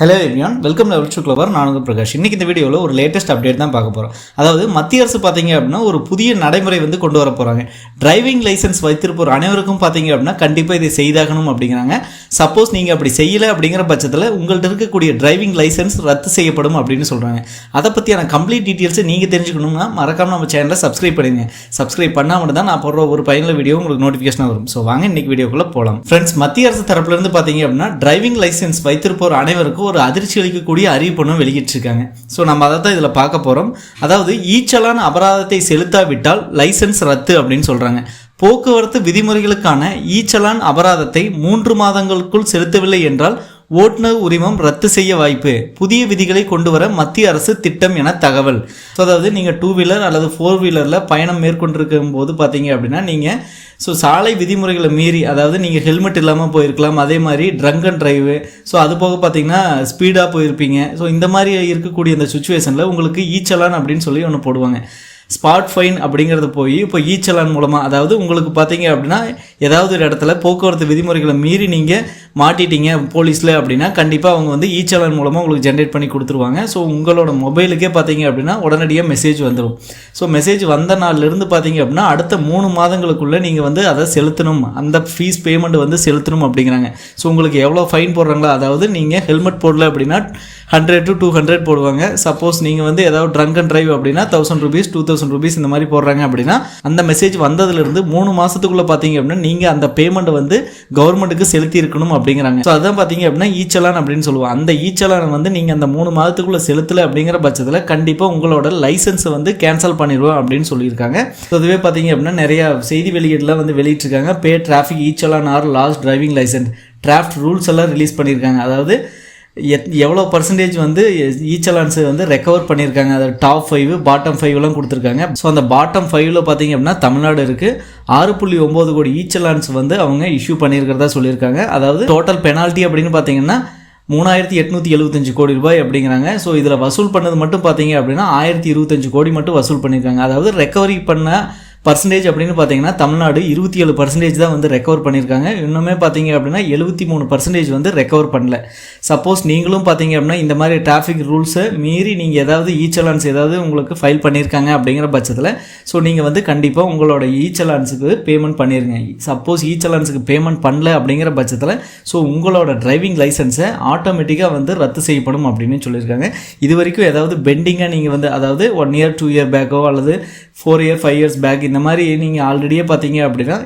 Hello everyone welcome level to clever நானுங்க பிரகாஷ். இன்னைக்கு இந்த வீடியோவில் ஒரு லேட்டஸ்ட் அப்டேட் தான் பார்க்க போகிறோம் அதாவது மத்திய அரசு பார்த்தீங்க அப்படின்னா ஒரு புதிய நடைமுறை வந்து கொண்டு வர போகிறாங்க டிரைவிங் லைசன்ஸ் வைத்திருப்போர் அனைவருக்கும் பார்த்தீங்க அப்படின்னா கண்டிப்பாக இதை செய்தாகணும் அப்படிங்கிறாங்க. சப்போஸ் நீங்கள் அப்படி செய்யலை அப்படிங்கிற பட்சத்தில் உங்கள்கிட்ட இருக்கக்கூடிய டிரைவிங் லைசன்ஸ் ரத்து செய்யப்படும் அப்படின்னு சொல்கிறாங்க அதை பற்றியான கம்ப்ளீட் டீட்டெயில்ஸை நீங்கள் தெரிஞ்சுக்கணும்னா மறக்காம நம்ம சேனலை சப்ஸ்கிரைப் பண்ணுங்க சப்ஸ்கிரைப் பண்ணால் மட்டும் தான் நான் போடுற ஒரு பயனுள்ள வீடியோ உங்களுக்கு நோட்டிஃபிகேஷன் வரும். ஸோ வாங்க இன்றைக்கி வீடியோக்குள்ளே போகலாம் ஃப்ரெண்ட்ஸ் மத்திய அரசு தரப்புலேருந்து பார்த்தீங்க அப்படின்னா டிரைவிங் லைசன்ஸ் வைத்திருப்போர் அனைவருக்கும் ஒரு அதிர்ச்சி அளிக்கக்கூடிய அறிவிப்புன்னு வெளியிட்டிருக்காங்க. ஸோ நம்ம அதை தான் இதில் பார்க்க போகிறோம் அதாவது ஈச்சலான அபராதத்தை செலுத்தாவிட்டால் லைசன்ஸ் ரத்து அப்படின்னு சொல்கிறாங்க போக்குவரத்து விதிமுறைகளுக்கான ஈச்சலான் அபராதத்தை மூன்று மாதங்களுக்குள் செலுத்தவில்லை என்றால் ஓட்டுநர் உரிமம் ரத்து செய்ய வாய்ப்பு. புதிய விதிகளை கொண்டு வர மத்திய அரசு திட்டம் என தகவல். ஸோ அதாவது நீங்கள் டூ வீலர் அல்லது ஃபோர் வீலரில் பயணம் மேற்கொண்டிருக்கும் போது பார்த்தீங்க அப்படின்னா நீங்கள் ஸோ சாலை விதிமுறைகளை மீறி அதாவது நீங்கள் ஹெல்மெட் இல்லாமல் போயிருக்கலாம் அதே மாதிரி ட்ரங்க் அண்ட் ட்ரைவு ஸோ அது போக பார்த்தீங்கன்னா ஸ்பீடாக போயிருப்பீங்க. ஸோ இந்த மாதிரி இருக்கக்கூடிய இந்த சுச்சுவேஷனில் உங்களுக்கு ஈச்சலான் அப்படின்னு சொல்லி ஒன்று போடுவாங்க. ஸ்பாட் ஃபைன் அப்படிங்கிறது போய் இப்போ ஈச்சலான் மூலமாக அதாவது உங்களுக்கு பார்த்தீங்க அப்படின்னா ஏதாவது ஒரு இடத்துல போக்குவரத்து விதிமுறைகளை மீறி நீங்கள் மாட்டிட்டீங்க போலீஸில் அப்படின்னா கண்டிப்பாக அவங்க வந்து ஈச்சலான் மூலமாக உங்களுக்கு ஜென்ரேட் பண்ணி கொடுத்துருவாங்க. ஸோ உங்களோட மொபைலுக்கே பார்த்தீங்க அப்படின்னா உடனடியாக மெசேஜ் வந்துடும் ஸோ மெசேஜ் வந்த நாள்லேருந்து பார்த்தீங்க அப்படின்னா அடுத்த மூணு மாதங்களுக்குள்ளே நீங்கள் வந்து அதை செலுத்தணும். அந்த ஃபீஸ் பேமெண்ட் வந்து செலுத்தணும் அப்படிங்கிறாங்க. ஸோ உங்களுக்கு எவ்வளோ ஃபைன் போடுறாங்களோ அதாவது நீங்கள் ஹெல்மெட் போடல அப்படின்னா ஹண்ட்ரட் டு டூ ஹண்ட்ரட் போடுவாங்க. சப்போஸ் நீங்கள் வந்து ஏதாவது ட்ரங்க் அண்ட் டிரைவ் அப்படின்னா thousand rupees two thousand rupees இந்த மாதிரி போடுறாங்க அப்படின்னா அந்த மெசேஜ் வந்ததுலேருந்து மூணு மாதத்துக்குள்ளே பார்த்தீங்க அப்படின்னா நீங்கள் அந்த பேமெண்ட் வந்து கவர்மெண்ட்டுக்கு செலுத்தி இருக்கணும் அப்படிங்கிறாங்க. ஸோ அதான் பார்த்தீங்க அப்படின்னா ஈச்சலான் அப்படின்னு சொல்லுவோம். அந்த ஈச்சலான் வந்து நீங்கள் அந்த மூணு மாதத்துக்குள்ளே செலுத்தலை அப்படிங்கிற பட்சத்தில் கண்டிப்பாக உங்களோட லைசன்ஸை வந்து கேன்சல் பண்ணிடுவோம் அப்படின்னு சொல்லியிருக்காங்க. ஸோ அதுவே பார்த்தீங்க அப்படின்னா நிறையா செய்தி வெளியீடுலாம் வந்து வெளியிட்டிருக்காங்க. Pay traffic e challan or lost driving licence draft rules எல்லாம் ரிலீஸ் பண்ணியிருக்காங்க. அதாவது எத் எவ்வளோ பர்சன்டேஜ் வந்து ஈச்சலான்ஸ் வந்து ரெக்கவர் பண்ணியிருக்காங்க. அது டாப் ஃபைவ் பாட்டம் ஃபைவ்லாம் கொடுத்துருக்காங்க. ஸோ அந்த பாட்டம் ஃபைவ்ல பார்த்தீங்க அப்படின்னா தமிழ்நாடு இருக்குது ஆறு புள்ளி ஒம்பது கோடி ஈச்சலான்ஸ் வந்து அவங்க இஷ்யூ பண்ணியிருக்கிறதா சொல்லியிருக்காங்க. அதாவது டோட்டல் பெனால்ட்டி அப்படின்னு பார்த்தீங்கன்னா மூணாயிரத்தி எட்நூற்றி எழுபத்தஞ்சு கோடி ரூபாய் அப்படிங்கிறாங்க. ஸோ இதில் வசூல் பண்ணது மட்டும் பார்த்தீங்க அப்படின்னா ஆயிரத்தி இருபத்தஞ்சு கோடி மட்டும் வசூல் பண்ணியிருக்காங்க. அதாவது ரெக்கவரி பண்ண பர்சன்டேஜ் அப்படின்னு பார்த்தீங்கன்னா தமிழ்நாடு இருபத்தி ஏழு பர்சன்டேஜ் தான் வந்து ரெக்கவர் பண்ணியிருக்காங்க. இன்னுமே பார்த்தீங்க அப்படின்னா எழுபத்தி மூணு பர்சன்டேஜ் வந்து ரெக்கவர் பண்ணல. சப்போஸ் நீங்களும் பார்த்தீங்க அப்படின்னா இந்த மாதிரி டிராஃபிக் ரூல்ஸை மீறி நீங்கள் ஏதாவது ஈச்சலான்ஸ் ஏதாவது உங்களுக்கு ஃபைல் பண்ணியிருக்காங்க அப்படிங்கிற பட்சத்தில் ஸோ நீங்கள் வந்து கண்டிப்பாக உங்களோட ஈச்சலான்ஸுக்கு பேமெண்ட் பண்ணிடுங்க சப்போஸ் ஈச்சலான்ஸுக்கு பேமெண்ட் பண்ணல அப்படிங்கிற பட்சத்தில் ஸோ உங்களோட டிரைவிங் லைசன்ஸை ஆட்டோமேட்டிக்காக வந்து ரத்து செய்யப்படும் அப்படின்னு சொல்லியிருக்காங்க. இது வரைக்கும் ஏதாவது பெண்டிங்காக நீங்கள் வந்து அதாவது ஒன் இயர் டூ இயர் பேக்கோ அல்லது four year five years back இந்த மாதிரி நீங்கள் ஆல்ரெடியே பார்த்தீங்க அப்படின்னா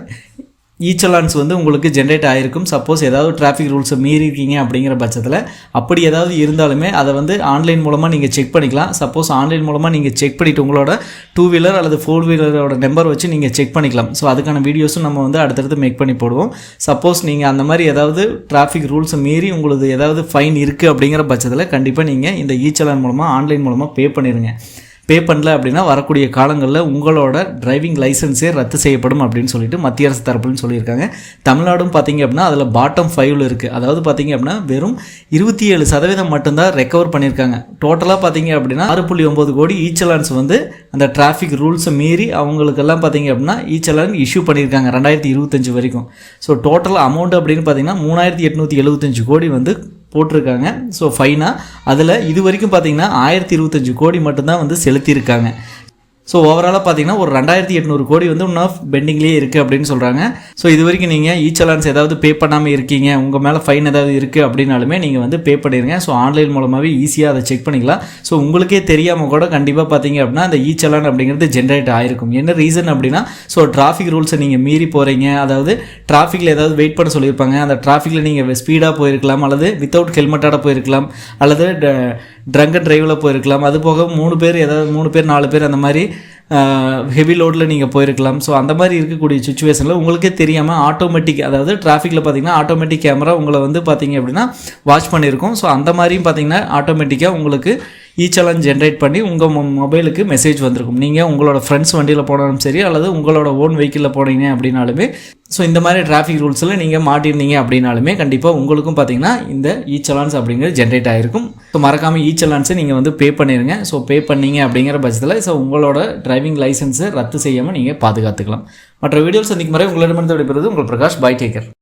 ஈச்சலான்ஸ் வந்து உங்களுக்கு ஜென்ரேட் ஆகிருக்கும் சப்போஸ் ஏதாவது டிராஃபிக் ரூல்ஸை மீறி இருக்கீங்க அப்படிங்கிற பட்சத்தில் அப்படி ஏதாவது இருந்தாலுமே அதை வந்து ஆன்லைன் மூலமாக நீங்கள் செக் பண்ணிக்கலாம். சப்போஸ் ஆன்லைன் மூலமாக நீங்கள் செக் பண்ணிவிட்டு உங்களோட டூ வீலர் அல்லது ஃபோர் வீலரோட நம்பர் வச்சு நீங்கள் செக் பண்ணிக்கலாம். ஸோ அதுக்கான வீடியோஸும் நம்ம வந்து அடுத்தடுத்து மேக் பண்ணி போடுவோம். சப்போஸ் நீங்கள் அந்த மாதிரி ஏதாவது டிராஃபிக் ரூல்ஸை மீறி உங்களுக்கு ஏதாவது ஃபைன் இருக்குது அப்படிங்கிற பட்சத்தில் கண்டிப்பாக நீங்கள் இந்த ஈச்சலான் மூலமாக ஆன்லைன் மூலமாக பே பண்ணிடுங்க பே பண்ணல அப்படின்னா வரக்கூடிய காலங்களில் உங்களோட டிரைவிங் லைசன்ஸே ரத்து செய்யப்படும் அப்படின்னு சொல்லிட்டு மத்திய அரசு தரப்புலன்னு சொல்லியிருக்காங்க. தமிழ்நாடும் பார்த்தீங்க அப்படின்னா அதில் பாட்டம் ஃபைவ்ல இருக்குது அதாவது பார்த்தீங்க அப்படின்னா வெறும் இருபத்தி ஏழு சதவீதம் மட்டும்தான் ரெக்கவர் பண்ணியிருக்காங்க. டோட்டலாக பார்த்தீங்க அப்படின்னா ஆறு புள்ளி ஒம்பது கோடி ஈச்சலான்ஸ் வந்து அந்த டிராஃபிக் ரூல்ஸை மீறி அவங்களுக்கெல்லாம் பார்த்தீங்க அப்படின்னா ஈச்சலான் இஷ்யூ பண்ணியிருக்காங்க ரெண்டாயிரத்தி இருபத்தஞ்சு வரைக்கும். ஸோ டோட்டல் அமௌண்ட் அப்படின்னு பார்த்தீங்கன்னா மூணாயிரத்தி எட்நூற்றி எழுபத்தஞ்சு கோடி வந்து போட்டிருக்காங்க. ஸோ ஃபைனாக அதில் இது வரைக்கும் பார்த்தீங்கன்னா ஆயிரத்தி இருபத்தஞ்சு கோடி மட்டும்தான் வந்து செலுத்தியிருக்காங்க. ஸோ ஓவராலாக பார்த்தீங்கன்னா ஒரு ரெண்டாயிரத்தி எட்நூறு கோடி வந்து இன்னும் பெண்டிங்லேயே இருக்குது அப்படின்னு சொல்கிறாங்க ஸோ இது வரைக்கும் நீங்கள் இ சலான்ஸ் ஏதாவது பே பண்ணாமல் இருக்கீங்க உங்கள் மேலே ஃபைன் ஏதாவது இருக்குது அப்படின்னாலுமே நீங்கள் வந்து பே பண்ணிடுங்க ஸோ ஆன்லைன் மூலமாகவே ஈஸியாக அதை செக் பண்ணிக்கலாம். ஸோ உங்களுக்கே தெரியாமல் கூட கண்டிப்பாக பார்த்தீங்க அப்படின்னா அந்த இ சலான் அப்படிங்கிறது ஜென்ரேட் ஆகிருக்கும் என்ன ரீசன் அப்படின்னா ஸோ டிராஃபிக் ரூல்ஸை நீங்கள் மீறி போகிறீங்க அதாவது டிராஃபிக்கில் ஏதாவது வெயிட் பண்ண சொல்லியிருப்பாங்க. அந்த டிராஃபிக்கில் நீங்கள் ஸ்பீடாக போயிருக்கலாம் அல்லது வித்தவுட் ஹெல்மெட்டாக போயிருக்கலாம் அல்லது ட்ரங்க் அண்ட் டிரைவில் போயிருக்கலாம். அது போக மூணு பேர் ஏதாவது மூணு பேர் நாலு பேர் அந்த மாதிரி ஹெவி லோடில் நீங்கள் போயிருக்கலாம். ஸோ அந்த மாதிரி இருக்கக்கூடிய சுச்சுவேஷனில் உங்களுக்கே தெரியாமல் ஆட்டோமேட்டிக் அதாவது டிராஃபிக்கில் பார்த்தீங்கன்னா ஆட்டோமேட்டிக் கேமரா உங்களை வந்து பார்த்தீங்க அப்படின்னா வாட்ச் பண்ணியிருக்கோம். ஸோ அந்த மாதிரியும் பார்த்தீங்கன்னா ஆட்டோமேட்டிக்காக உங்களுக்கு E ஈச்சலான் ஜென்ரேட் பண்ணி உங்கள் மொபைலுக்கு மெசேஜ் வந்திருக்கும். நீங்கள் உங்களோட ஃப்ரெண்ட்ஸ் வண்டியில் போனாலும் சரி அல்லது உங்களோட ஓன் வெஹிக்கிளில் போனீங்க அப்படின்னாலுமே ஸோ இந்த மாதிரி டிராஃபிக் ரூல்ஸில் நீங்கள் மாட்டியிருந்தீங்க அப்படின்னாலுமே கண்டிப்பாக உங்களுக்கும் பார்த்தீங்கன்னா இந்த e ஈச்சலான்ஸ் அப்படிங்கிறது ஜென்ரேட் ஆகிருக்கும் ஸோ மறக்காமல் ஈச்சலான்ஸை e நீங்கள் வந்து பே பண்ணிடுங்க ஸோ பே பண்ணீங்க அப்படிங்கிற பட்சத்தில் ஸோ உங்களோட டிரைவிங் லைசன்ஸை ரத்து செய்யாமல் நீங்கள் பாதுகாத்துக்கலாம். மற்ற வீடியோஸ் சந்திக்கும் வரை உங்களிடமிருந்து விடைபெறுவது உங்கள் பிரகாஷ் பை டேக்கர்